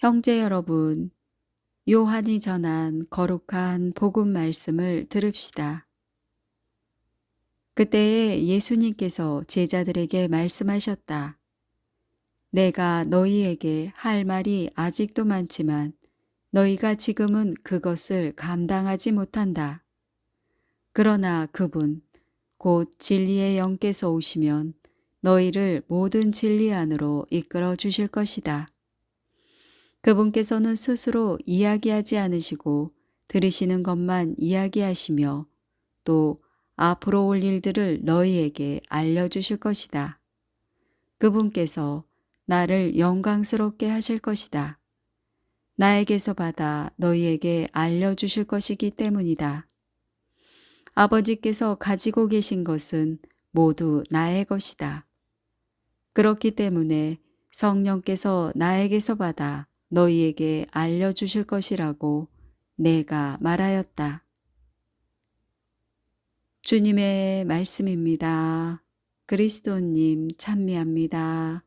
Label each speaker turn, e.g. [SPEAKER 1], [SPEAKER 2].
[SPEAKER 1] 형제 여러분, 요한이 전한 거룩한 복음 말씀을 들읍시다. 그때에 예수님께서 제자들에게 말씀하셨다. 내가 너희에게 할 말이 아직도 많지만 너희가 지금은 그것을 감당하지 못한다. 그러나 그분, 곧 진리의 영께서 오시면 너희를 모든 진리 안으로 이끌어 주실 것이다. 그분께서는 스스로 이야기하지 않으시고 들으시는 것만 이야기하시며 또 앞으로 올 일들을 너희에게 알려주실 것이다. 그분께서 나를 영광스럽게 하실 것이다. 나에게서 받아 너희에게 알려주실 것이기 때문이다. 아버지께서 가지고 계신 것은 모두 나의 것이다. 그렇기 때문에 성령께서 나에게서 받아 너희에게 알려주실 것이라고 내가 말하였다. 주님의 말씀입니다. 그리스도님 찬미합니다.